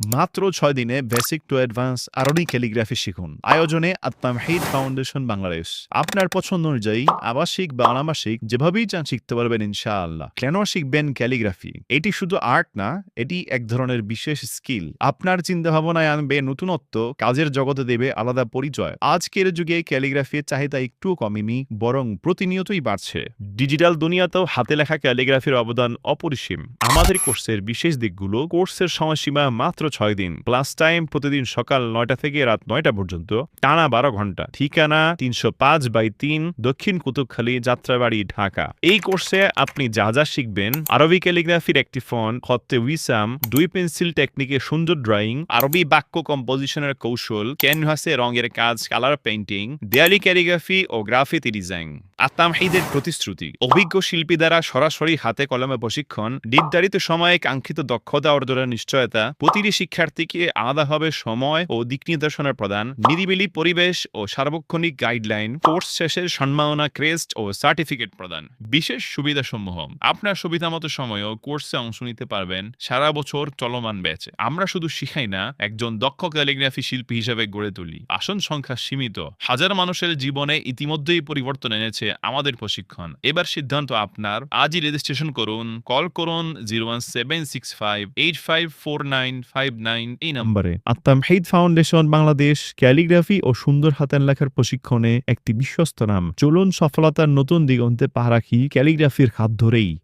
মাত্র ছয় দিনে বেসিক টু অ্যাডভান্স আরবি ক্যালিগ্রাফি শিখুন। আয়োজনে আত্মামহিদ ফাউন্ডেশন বাংলাদেশ আপনার পছন্দ অনুযায়ী আবাসিক বা অনাবাসিক যেভাবেই চান শিখতে পারবেন ইনশাআল্লাহ। কেন শিখবেন ক্যালিগ্রাফি এটি শুধু আর্ট না, এটি এক ধরনের বিশেষ স্কিল আপনার চিন্তা ভাবনায় আনবে নতুনত্ব, কাজের জগতে দেবে আলাদা পরিচয়। আজকের যুগে ক্যালিগ্রাফির চাহিদা একটু কমেনি, বরং প্রতিনিয়তই বাড়ছে। ডিজিটাল দুনিয়াতেও হাতে লেখা ক্যালিগ্রাফির অবদান অপরিসীম। আমাদের কোর্সের বিশেষ দিকগুলো কোর্সের সময়সীমা মাত্র ছয় দিন। ক্লাস টাইম প্রতিদিন সকাল নয়টা থেকে রাত নয়টা পর্যন্ত, টানা বারো ঘণ্টা। ঠিকানা তিনশো পাঁচ বাই তিন দক্ষিণ কুতুবখালী, যাত্রাবাড়ি, ঢাকা। এই কোর্সে আপনি যা যা শিখবেন আরবি ক্যালিগ্রাফির একটি ফন্ট খত্তে উইসাম দুই পেন্সিল টেকনিকে সুন্দর ড্রয়িং আরবি বাক্য কম্পোজিশনের কৌশল ক্যানভাসে রঙের কাজ কালার পেইন্টিং দেয়ালি ক্যালিগ্রাফি ও গ্রাফিতি ডিজাইন আতামহিদের প্রতিশ্রুতি। অভিজ্ঞ শিল্পী দ্বারা সরাসরি হাতে কলমে প্রশিক্ষণ, নির্ধারিত সময়ে কাঙ্ক্ষিত দক্ষতা অর্জনের নিশ্চয়তা, প্রতিটি শিক্ষার্থীকে আলাদাভাবে সময় ও দিক নির্দেশনার প্রদান, নিরিবিলি পরিবেশ ও সার্বক্ষণিক গাইডলাইন, কোর্স শেষে সম্মাননা ক্রেস্ট ও সার্টিফিকেট প্রদান। বিশেষ সুবিধাসমূহ। আপনার সুবিধা মতো সময়েও কোর্সে অংশ নিতে পারবেন, সারা বছর চলমান ব্যাচে। আমরা শুধু শিখাই না, একজন দক্ষ ক্যালিগ্রাফি শিল্পী হিসেবে গড়ে তুলি। আসন সংখ্যা সীমিত। হাজার মানুষের জীবনে ইতিমধ্যেই পরিবর্তন এনেছে আমাদের প্রশিক্ষণ। এবার সিদ্ধান্ত আপনার। আজই রেজিস্ট্রেশন করুন কল করুন zero one seven six five eight five four nine five nine এই নম্বরে। আত্মামহিদ ফাউন্ডেশন বাংলাদেশ ক্যালিগ্রাফি ও সুন্দর হাতের লেখার প্রশিক্ষণে একটি বিশ্বস্ত নাম। চলুন সফলতার নতুন দিগন্তে পা রাখি ক্যালিগ্রাফির হাত ধরেই।